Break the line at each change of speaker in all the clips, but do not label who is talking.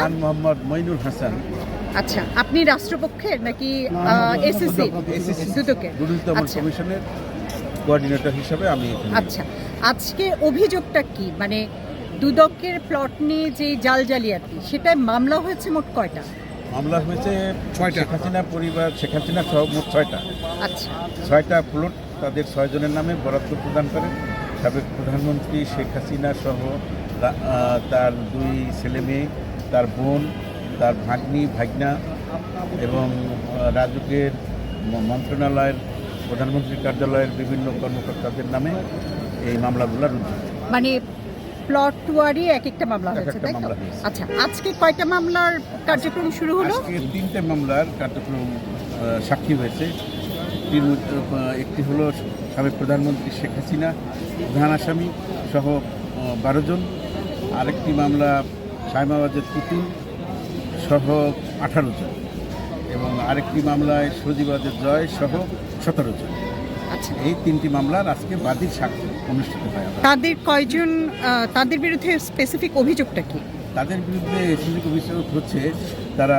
খান মোহাম্মদ মইনুল হাসান।
আচ্ছা আপনি রাষ্ট্রপক্ষের নাকি এসএসসি দুদকের?
দমন
আচ্ছা।
কমিশনের কোঅর্ডিনেটর হিসাবে আমি
আচ্ছা আজকে অভিযোগটা কি? মানে দুদকের প্লট নিয়ে যে জাল জালিয়াতি সেটায় মামলা হয়েছে মোট কয়টা?
মামলা হয়েছে শেখ হাসিনা পরিবার শেখ হাসিনা সহ মোট ছয়টা।
আচ্ছা।
ছয়টা প্লট তাদের ছয়জনের নামে বরাদ্দ প্রদান করেন। সাবেক প্রধানমন্ত্রী শেখ হাসিনা সহ তার দুই ছেলে মেয়ে তার বোন তার ভাগ্নি ভাগনা এবং রাজুকের মন্ত্রণালয়ের প্রধানমন্ত্রীর কার্যালয়ের বিভিন্ন কর্মকর্তাদের নামে এই মামলাগুলো রুজু
মানে প্লট ওয়ারি এক একটা মামলা হয়েছে তাই তো? আচ্ছা আজকে কয়টা মামলার কার্যক্রম শুরু হলো?
আজকে তিনটে মামলার কার্যক্রম সাক্ষী হয়েছে। এটির একটি হলো সাবেক প্রধানমন্ত্রী শেখ হাসিনা প্রধান আসামি সহ বারো জন। আরেকটি মামলা সাইমাবাজের পুতুল সহ আঠারো জন। এবং আরেকটি মামলায় সজিবাজের জয় সহ সতেরো জন।
আচ্ছা।
এই তিনটি মামলার আজকে বাদীর সাক্ষী অনুষ্ঠিত হয়
তাদের কয়জন তাদের বিরুদ্ধে স্পেসিফিক অভিযোগটা কি?
তাদের বিরুদ্ধে সুযোগ অভিযোগ হচ্ছে তারা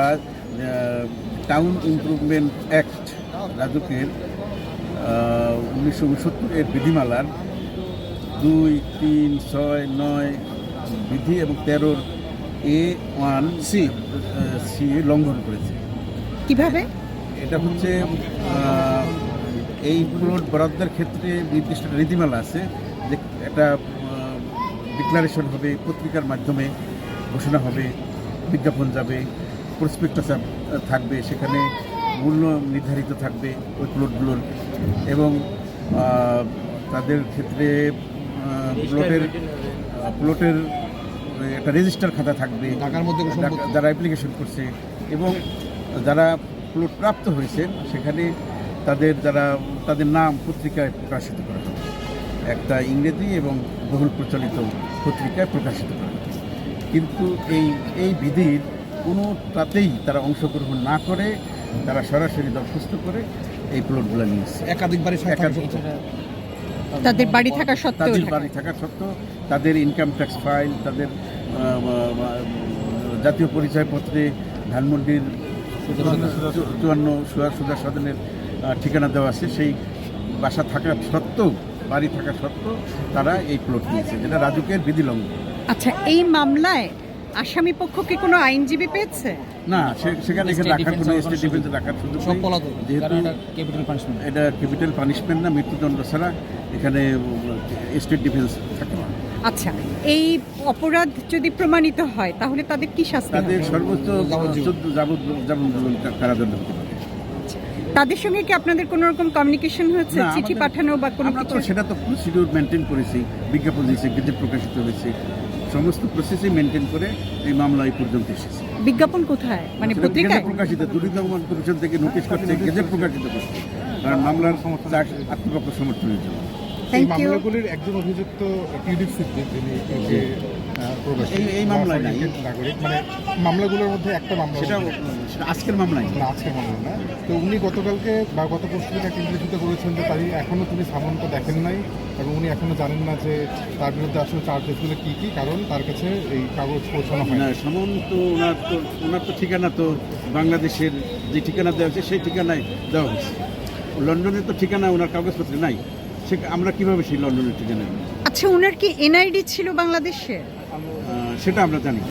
টাউন ইমপ্রুভমেন্ট অ্যাক্ট রাজুকের উনিশশো উনসত্তর এর বিধিমালার দুই তিন ছয় নয় বিধি এবং তেরোর এ ওয়ান সি সি লঙ্ঘন করেছে।
কীভাবে?
এটা হচ্ছে এই প্লট বরাদ্দের ক্ষেত্রে নির্দিষ্ট নীতিমালা আছে যে একটা ডিক্লারেশন হবে পত্রিকার মাধ্যমে ঘোষণা হবে বিজ্ঞাপন যাবে প্রসপেক্টাস থাকবে সেখানে মূল্য নির্ধারিত থাকবে ওই প্লটগুলোর এবং তাদের ক্ষেত্রে প্লটের প্লটের একটা রেজিস্টার খাতা থাকবে
টাকার মধ্যে
যারা অ্যাপ্লিকেশন করছে এবং যারা প্লট প্রাপ্ত হয়েছেন সেখানে তাদের যারা তাদের নাম পত্রিকায় প্রকাশিত করা হবে। একটা ইংরেজি এবং বহুল প্রচলিত পত্রিকায় প্রকাশিত করা হবে। কিন্তু এই এই বিধির কোনোটাতেই তারা অংশগ্রহণ না করে তারা সরাসরি দরখাস্ত করে এই প্লটগুলো নিয়েছে
একাধিকবারই
একাধিক
তাদের বাড়ি থাকা সত্ত্বেও
তাদের বাড়ি থাকা সত্ত্বেও তাদের ইনকাম ট্যাক্স ফাইল তাদের জাতীয় পরিচয়পত্রে ধানমন্ডির চুয়ান্ন সুজা সদনের ঠিকানা দেওয়া আছে। সেই বাসা থাকা সত্ত্বেও বাড়ি থাকা সত্ত্বেও তারা এই প্লট নিয়েছে যেটা রাজুকের বিধি লঙ্ঘন।
আচ্ছা এই মামলায় আসামি পক্ষকে কোনো আইনজীবী পেয়েছে?
না সে- সেখানে এখানে রাখার কোনো স্টেট ডিফেন্স রাখার সুযোগ যেহেতু
ক্যাপিটাল পানিশমেন্ট
এটা ক্যাপিটাল পানিশমেন্ট না মৃত্যুদণ্ড ছাড়া এখানে স্টেট ডিফেন্স থাকে না
আচ্ছা এই অপরাধ যদি প্রমাণিত হয় তাহলে তাদের কি শাস্তি
তাদের সর্বোচ্চ যাবজ্জীবন কারাদণ্ড হতে পারে।
তাদের সঙ্গে কি আপনাদের কোনো রকম কমিউনিকেশন হয়েছে? চিঠি পাঠানো বা কোনো কিছু?
সেটা তো প্রসিডিউর মেনটেন করেছি বিজ্ঞাপন দিয়েছে গেজেট প্রকাশিত হয়েছে। সমস্ত প্রসেসই মেনটেন করে এই মামলা এই পর্যন্ত এসেছে।
বিজ্ঞাপন কোথায়? মানে পত্রিকায়?
প্রকাশিত দুর্নীতি দমন কমিশন থেকে নোটিশ করছে গেজেট প্রকাশিত করছে। কারণ মামলার সমস্ত আত্মপক্ষ সমর্থনের জন্য।
থ্যাংক ইউ
মামলাগুলির একজন অভিযুক্ত টিউলিপ সিদ্দিক যিনি যে
এই- মামলায় নাই।
নাগরিক মানে মামলাগুলোর মধ্যে একটা মামলা
সেটা আজকের মামলায়।
না আজকের মামলা না। তো উনি গতকালকে বা গত পরশু দিন একটা ইন্টারভিউতে করেছেন যে তাই এখনও তিনি সামনটা দেখেন নাই এবং উনি এখনও জানেন না যে তার বিরুদ্ধে আসলে চার্জেসগুলো কী কী কারণ তার কাছে এই কাগজ পৌঁছানো হয়
না
না
তো ওনার তো ওনার তো ঠিকানা তো বাংলাদেশের যে ঠিকানা দেওয়া হয়েছে সেই ঠিকানায় দেওয়া হয়েছে। লন্ডনের তো ঠিকানা ওনার কাগজপত্রে নাই। সে আমরা কীভাবে সেই লন্ডনের ঠিকানায়
আচ্ছা ওনার কি এনআইডি ছিল বাংলাদেশে?
সেটা আমরা জানি।